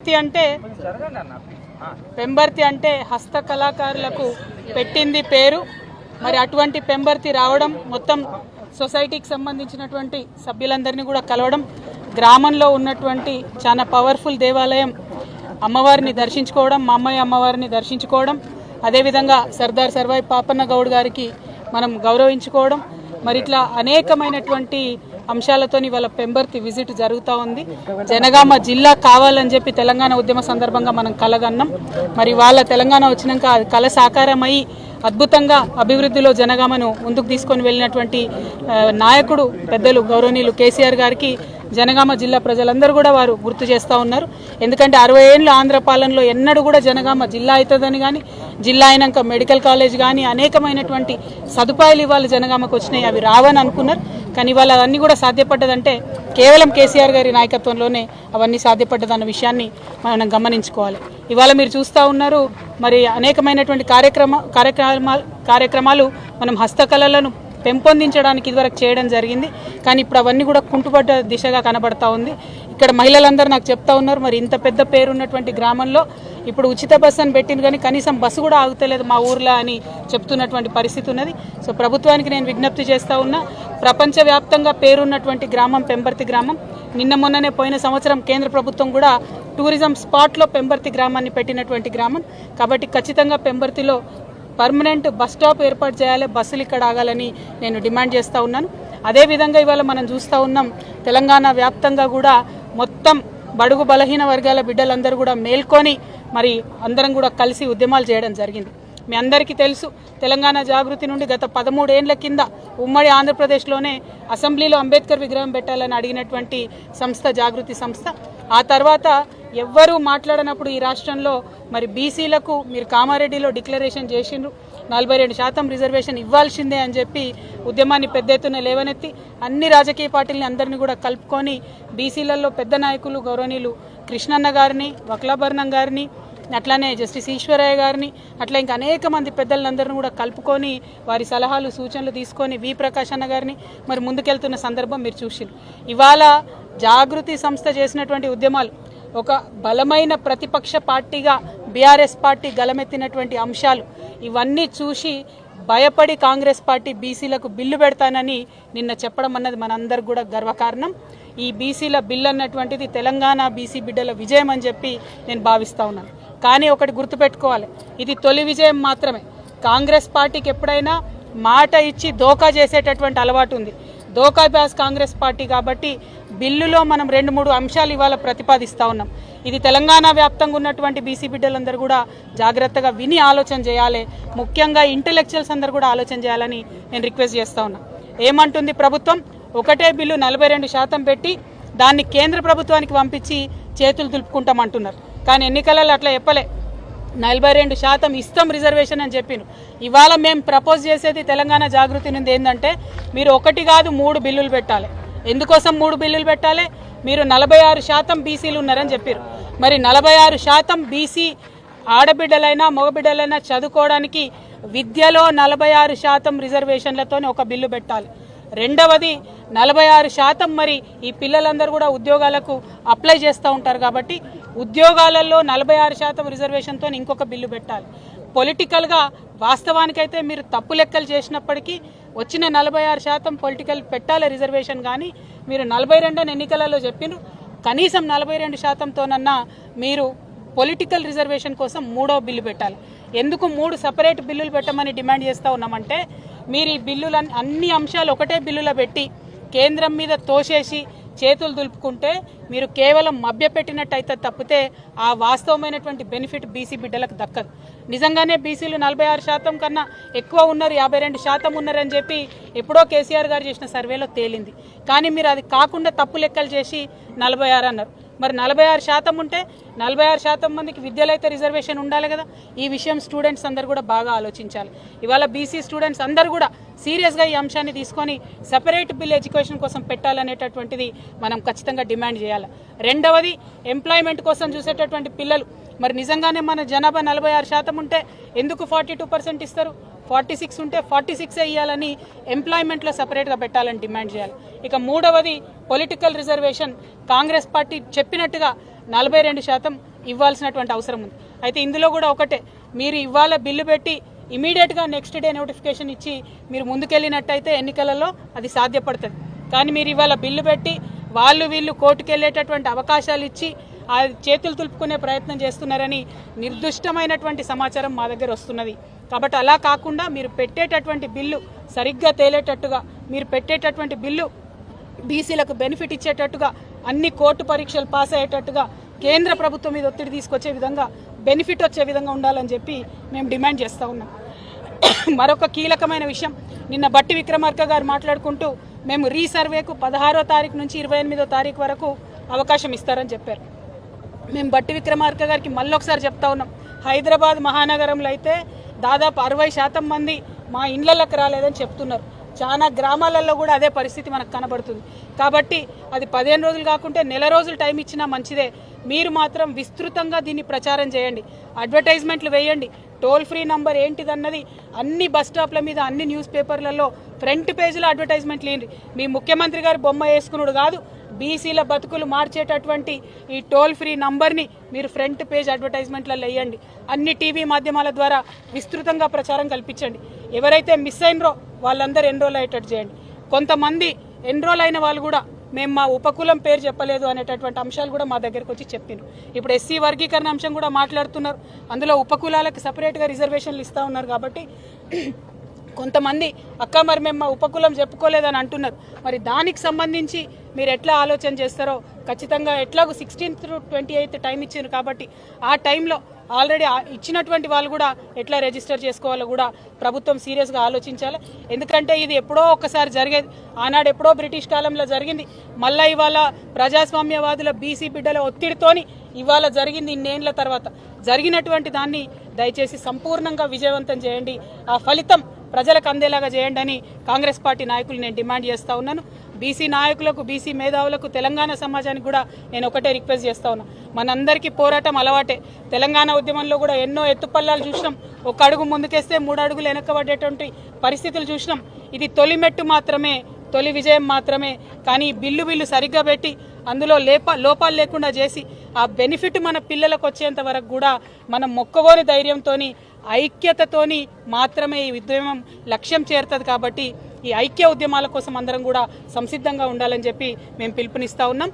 పెంబర్తి అంటే పెంబర్తి అంటే హస్త కళాకారులకు పెట్టింది పేరు. మరి అటువంటి పెంబర్తి రావడం మొత్తం సొసైటీకి సంబంధించినటువంటి సభ్యులందరినీ కూడా కలవడం గ్రామంలో ఉన్నటువంటి చాలా పవర్ఫుల్ దేవాలయం అమ్మవారిని దర్శించుకోవడం మా అమ్మాయి అమ్మవారిని దర్శించుకోవడం అదేవిధంగా సర్దార్ సర్వాయి పాపన్న గౌడ్ గారికి మనం గౌరవించుకోవడం మరి ఇట్లా అనేకమైనటువంటి అంశాలతోని వాళ్ళ పెంబర్తి విజిట్ జరుగుతూ ఉంది. జనగామ జిల్లా కావాలని చెప్పి తెలంగాణ ఉద్యమ సందర్భంగా మనం కలగన్నాం. మరి వాళ్ళ తెలంగాణ వచ్చినాక అది కళ సాకారమై అద్భుతంగా అభివృద్ధిలో జనగామను ముందుకు తీసుకొని వెళ్ళినటువంటి నాయకుడు పెద్దలు గౌరవనీయులు కేసీఆర్ గారికి జనగామ జిల్లా ప్రజలందరూ కూడా వారు గుర్తు చేస్తూ ఉన్నారు. ఎందుకంటే అరవై ఏళ్ళు ఆంధ్ర పాలనలో ఎన్నడూ కూడా జనగామ జిల్లా అవుతుందని కానీ జిల్లా అయినాక మెడికల్ కాలేజ్ కానీ అనేకమైనటువంటి సదుపాయాలు ఇవాళ జనగామకు వచ్చినాయి. అవి రావని అనుకున్నారు. కానీ ఇవాళ అవన్నీ కూడా సాధ్యపడ్డదంటే కేవలం కేసీఆర్ గారి నాయకత్వంలోనే అవన్నీ సాధ్యపడ్డదన్న విషయాన్ని మనం గమనించుకోవాలి. ఇవాళ మీరు చూస్తూ ఉన్నారు మరి అనేకమైనటువంటి కార్యక్రమ కార్యక్రమాలు కార్యక్రమాలు మనం హస్తకళలను పెంపొందించడానికి ఇదివరకు చేయడం జరిగింది. కానీ ఇప్పుడు అవన్నీ కూడా కుంటుపడ్డ దిశగా కనబడతా ఉంది. ఇక్కడ మహిళలందరూ నాకు చెప్తా ఉన్నారు మరి ఇంత పెద్ద పేరు ఉన్నటువంటి గ్రామంలో ఇప్పుడు ఉచిత బస్సు అని పెట్టింది కానీ కనీసం బస్సు కూడా ఆగుతలేదు మా ఊర్లో అని చెప్తున్నటువంటి పరిస్థితి ఉన్నది. సో ప్రభుత్వానికి నేను విజ్ఞప్తి చేస్తూ ఉన్నా ప్రపంచవ్యాప్తంగా పేరున్నటువంటి గ్రామం పెంబర్తి గ్రామం. నిన్న మొన్ననే పోయిన సంవత్సరం కేంద్ర ప్రభుత్వం కూడా టూరిజం స్పాట్లో పెంబర్తి గ్రామాన్ని పెట్టినటువంటి గ్రామం. కాబట్టి ఖచ్చితంగా పెంబర్తిలో పర్మనెంట్ బస్ స్టాప్ ఏర్పాటు చేయాలి బస్సులు ఇక్కడ ఆగాలని నేను డిమాండ్ చేస్తూ ఉన్నాను. అదేవిధంగా ఇవాళ మనం చూస్తూ ఉన్నాం తెలంగాణ వ్యాప్తంగా కూడా మొత్తం బడుగు బలహీన వర్గాల బిడ్డలందరూ కూడా మేల్కొని మరి అందరం కూడా కలిసి ఉద్యమాలు చేయడం జరిగింది. మీ అందరికీ తెలుసు తెలంగాణ జాగృతి నుండి గత పదమూడేండ్ల కింద ఉమ్మడి ఆంధ్రప్రదేశ్లోనే అసెంబ్లీలో అంబేద్కర్ విగ్రహం పెట్టాలని అడిగినటువంటి సంస్థ జాగృతి సంస్థ. ఆ తర్వాత ఎవ్వరూ మాట్లాడనప్పుడు ఈ రాష్ట్రంలో మరి బీసీలకు మీరు కామారెడ్డిలో డిక్లరేషన్ చేసిండ్రు. నలభై రెండు శాతం రిజర్వేషన్ ఇవ్వాల్సిందే అని చెప్పి ఉద్యమాన్ని పెద్ద ఎత్తున లేవనెత్తి అన్ని రాజకీయ పార్టీలని అందరినీ కూడా కలుపుకొని బీసీలలో పెద్ద నాయకులు గౌరవనీయులు కృష్ణన్న గారిని వక్లాభరణం గారిని అట్లానే జస్టిస్ ఈశ్వరయ్య గారిని అట్లా ఇంకా అనేక మంది పెద్దలందరిని కూడా కలుపుకొని వారి సలహాలు సూచనలు తీసుకొని వి ప్రకాష్ అన్న గారిని మరి ముందుకెళ్తున్న సందర్భం మీరు చూసిరు ఇవాళ జాగృతి సంస్థ చేసినటువంటి ఉద్యమాలు ఒక బలమైన ప్రతిపక్ష పార్టీగా బీఆర్ఎస్ పార్టీ గలమెత్తినటువంటి అంశాలు ఇవన్నీ చూసి భయపడి కాంగ్రెస్ పార్టీ బీసీలకు బిల్లు పెడతానని నిన్న చెప్పడం అన్నది మనందరికి కూడా గర్వకారణం. ఈ బీసీల బిల్లు అన్నటువంటిది తెలంగాణ బీసీ బిడ్డల విజయం అని చెప్పి నేను భావిస్తూ ఉన్నాను. కానీ ఒకటి గుర్తుపెట్టుకోవాలి ఇది తొలి విజయం మాత్రమే. కాంగ్రెస్ పార్టీకి ఎప్పుడైనా మాట ఇచ్చి దోకా చేసేటటువంటి అలవాటు ఉంది. దోకాబ్యాస్ కాంగ్రెస్ పార్టీ కాబట్టి బిల్లులో మనం రెండు మూడు అంశాలు ఇవాళ ప్రతిపాదిస్తా ఉన్నాం. ఇది తెలంగాణ వ్యాప్తంగా ఉన్నటువంటి బీసీ బిడ్డలందరూ కూడా జాగ్రత్తగా విని ఆలోచన చేయాలి. ముఖ్యంగా ఇంటలెక్చువల్స్ అందరూ కూడా ఆలోచన చేయాలని నేను రిక్వెస్ట్ చేస్తూ ఉన్నా. ఏమంటుంది ప్రభుత్వం? ఒకటే బిల్లు నలభై రెండు శాతం పెట్టి దాన్ని కేంద్ర ప్రభుత్వానికి పంపించి చేతులు దులుపుకుంటామంటున్నారు. కానీ ఎన్నికలలో అట్లా చెప్పలే. నలభై రెండు శాతం ఇస్తాం రిజర్వేషన్ అని చెప్పిను ఇవాళ మేము ప్రపోజ్ చేసేది తెలంగాణ జాగృతి నుండి ఏంటంటే మీరు ఒకటి కాదు మూడు బిల్లులు పెట్టాలి. ఎందుకోసం మూడు బిల్లులు పెట్టాలి? మీరు నలభై ఆరు శాతం బీసీలు ఉన్నారని చెప్పారు. మరి నలభై ఆరు శాతం బీసీ ఆడబిడ్డలైనా మగబిడ్డలైనా చదువుకోవడానికి విద్యలో నలభై ఆరు శాతం రిజర్వేషన్లతోనే ఒక బిల్లు పెట్టాలి. రెండవది నలభై ఆరు శాతం మరి ఈ పిల్లలందరూ కూడా ఉద్యోగాలకు అప్లై చేస్తూ ఉంటారు కాబట్టి ఉద్యోగాలలో నలభై ఆరు శాతం రిజర్వేషన్తో ఇంకొక బిల్లు పెట్టాలి. పొలిటికల్గా వాస్తవానికైతే మీరు తప్పు లెక్కలు చేసినప్పటికీ వచ్చిన నలభై ఆరు శాతం పొలిటికల్ పెట్టాలి రిజర్వేషన్ కానీ మీరు నలభై రెండని ఎన్నికలలో చెప్పినారు. కనీసం నలభై రెండు శాతంతోనన్నా మీరు పొలిటికల్ రిజర్వేషన్ కోసం మూడో బిల్లు పెట్టాలి. ఎందుకు మూడు సపరేట్ బిల్లులు పెట్టమని డిమాండ్ చేస్తూ ఉన్నామంటే మీరు ఈ బిల్లులు అన్ని అంశాలు ఒకటే బిల్లులో పెట్టి కేంద్రం మీద తోసేసి చేతులు దులుపుకుంటే మీరు కేవలం మభ్యపెట్టినట్టయితే తప్పితే ఆ వాస్తవమైనటువంటి బెనిఫిట్ బీసీ బిడ్డలకు దక్కదు. నిజంగానే బీసీలు నలభై ఆరు శాతం కన్నా ఎక్కువ ఉన్నారు యాభై రెండు శాతం ఉన్నారని చెప్పి ఎప్పుడో కేసీఆర్ గారు చేసిన సర్వేలో తేలింది. కానీ మీరు అది కాకుండా తప్పు లెక్కలు చేసి నలభై ఆరు అన్నారు. మరి నలభై ఆరు శాతం ఉంటే నలభై ఆరు శాతం మందికి విద్యలో అయితే రిజర్వేషన్ ఉండాలి కదా. ఈ విషయం స్టూడెంట్స్ అందరు కూడా బాగా ఆలోచించాలి. ఇవాళ బీసీ స్టూడెంట్స్ అందరు కూడా సీరియస్గా ఈ అంశాన్ని తీసుకొని సపరేట్ బిల్ ఎడ్యుకేషన్ కోసం పెట్టాలనేటటువంటిది మనం ఖచ్చితంగా డిమాండ్ చేయాలి. రెండవది ఎంప్లాయ్మెంట్ కోసం చూసేటటువంటి పిల్లలు. మరి నిజంగానే మన జనాభా నలభై ఆరు శాతం ఉంటే ఎందుకు ఫార్టీ టూ పర్సెంట్ ఇస్తారు? ఫార్టీ సిక్స్ ఉంటే ఫార్టీ సిక్స్ ఇవ్వాలని ఎంప్లాయ్మెంట్లో సపరేట్గా పెట్టాలని డిమాండ్ చేయాలి. ఇక మూడవది పొలిటికల్ రిజర్వేషన్. కాంగ్రెస్ పార్టీ చెప్పినట్టుగా నలభై రెండు శాతం ఇవ్వాల్సినటువంటి అవసరం ఉంది. అయితే ఇందులో కూడా ఒకటే మీరు ఇవాళ బిల్లు పెట్టి ఇమీడియట్గా నెక్స్ట్ డే నోటిఫికేషన్ ఇచ్చి మీరు ముందుకెళ్ళినట్టయితే ఎన్నికలలో అది సాధ్యపడుతుంది. కానీ మీరు ఇవాళ బిల్లు పెట్టి వాళ్ళు వీళ్ళు కోర్టుకు వెళ్ళేటటువంటి అవకాశాలు ఇచ్చి ఆ చేతులు తులుపుకునే ప్రయత్నం చేస్తున్నారని నిర్దిష్టమైనటువంటి సమాచారం మా దగ్గర వస్తున్నది. కాబట్టి అలా కాకుండా మీరు పెట్టేటటువంటి బిల్లు సరిగ్గా తేలేటట్టుగా మీరు పెట్టేటటువంటి బిల్లు బీసీలకు బెనిఫిట్ ఇచ్చేటట్టుగా అన్ని కోర్టు పరీక్షలు పాస్ అయ్యేటట్టుగా కేంద్ర ప్రభుత్వం మీద ఒత్తిడి తీసుకొచ్చే విధంగా బెనిఫిట్ వచ్చే విధంగా ఉండాలని చెప్పి మేము డిమాండ్ చేస్తూ ఉన్నాం. మరొక కీలకమైన విషయం నిన్న బట్టి విక్రమార్క గారు మాట్లాడుకుంటూ మేము రీసర్వేకు పదహారో తారీఖు నుంచి ఇరవై ఎనిమిదో తారీఖు వరకు అవకాశం ఇస్తారని చెప్పారు. మేము బట్టి విక్రమార్క గారికి మళ్ళీ ఒకసారి చెప్తా ఉన్నాం హైదరాబాద్ మహానగరంలో అయితే దాదాపు అరవై శాతం మంది మా ఇండ్లలకు రాలేదని చెప్తున్నారు. చాలా గ్రామాలలో కూడా అదే పరిస్థితి మనకు కనబడుతుంది. కాబట్టి అది పదిహేను రోజులు కాకుంటే నెల రోజులు టైం ఇచ్చినా మంచిదే. మీరు మాత్రం విస్తృతంగా దీన్ని ప్రచారం చేయండి. అడ్వర్టైజ్మెంట్లు వేయండి. టోల్ ఫ్రీ నంబర్ ఏంటిదన్నది అన్ని బస్ స్టాప్ల మీద అన్ని న్యూస్ పేపర్లలో ఫ్రంట్ పేజీలో అడ్వర్టైజ్మెంట్లు ఏంటి మీ ముఖ్యమంత్రి గారు బొమ్మ వేసుకున్నాడు కాదు బీసీల బతుకులు మార్చేటటువంటి ఈ టోల్ ఫ్రీ నంబర్ని మీరు ఫ్రంట్ పేజ్ అడ్వర్టైజ్మెంట్లలో వేయండి. అన్ని టీవీ మాధ్యమాల ద్వారా విస్తృతంగా ప్రచారం కల్పించండి. ఎవరైతే మిస్ అయినరో వాళ్ళందరూ ఎన్రోల్ అయ్యేటట్టు చేయండి. కొంతమంది ఎన్రోల్ అయిన వాళ్ళు కూడా మేము మా ఉపకులం పేరు చెప్పలేదు అనేటటువంటి అంశాలు కూడా మా దగ్గరకు వచ్చి చెప్పారు ఇప్పుడు ఎస్సీ వర్గీకరణ అంశం కూడా మాట్లాడుతున్నారు. అందులో ఉపకులాలకు సపరేట్గా రిజర్వేషన్లు ఇస్తూ ఉన్నారు కాబట్టి కొంతమంది అక్క మరి మేము మా ఉపకులం చెప్పుకోలేదని అంటున్నారు. మరి దానికి సంబంధించి మీరు ఎట్లా ఆలోచన చేస్తారో ఖచ్చితంగా ఎట్లాగో sixteenth to twenty eighth time ఇచ్చారు కాబట్టి ఆ టైంలో ఆల్రెడీ ఇచ్చినటువంటి వాళ్ళు కూడా ఎట్లా రిజిస్టర్ చేసుకోవాలో కూడా ప్రభుత్వం సీరియస్గా ఆలోచించాలి. ఎందుకంటే ఇది ఎప్పుడో ఒక్కసారి జరిగేది ఆనాడు ఎప్పుడో బ్రిటిష్ కాలంలో జరిగింది. మళ్ళీ ఇవాళ ప్రజాస్వామ్యవాదుల బీసీ బిడ్డల ఒత్తిడితోని ఇవాళ జరిగింది ఇన్నేళ్ళ తర్వాత. జరిగినటువంటి దాన్ని దయచేసి సంపూర్ణంగా విజయవంతం చేయండి. ఆ ఫలితం ప్రజలకు అందేలాగా చేయండి అని కాంగ్రెస్ పార్టీ నాయకులు నేను డిమాండ్ చేస్తూ ఉన్నాను. బీసీ నాయకులకు బీసీ మేధావులకు తెలంగాణ సమాజానికి కూడా నేను ఒకటే రిక్వెస్ట్ చేస్తా ఉన్నా. మనందరికీ పోరాటం అలవాటే. తెలంగాణ ఉద్యమంలో కూడా ఎన్నో ఎత్తుపల్లాలు చూసినాం. ఒక అడుగు ముందుకేస్తే మూడు అడుగులు వెనక్కబడేటువంటి పరిస్థితులు చూసినాం. ఇది తొలి మెట్టు మాత్రమే తొలి విజయం మాత్రమే. కానీ బిల్లు బిల్లు సరిగ్గా పెట్టి అందులో లేప లోపాలు లేకుండా చేసి ఆ బెనిఫిట్ మన పిల్లలకు వచ్చేంత వరకు కూడా మనం మొక్కవోని ధైర్యంతోని ఐక్యతతోని మాత్రమే ఈ ఉద్యమం లక్ష్యం చేరుతుంది కాబట్టి ఈ ఐక్య ఉద్యమాల కోసం అందరం కూడా సంసిద్ధంగా ఉండాలని చెప్పి మేము పిలుపునిస్తా ఉన్నాం.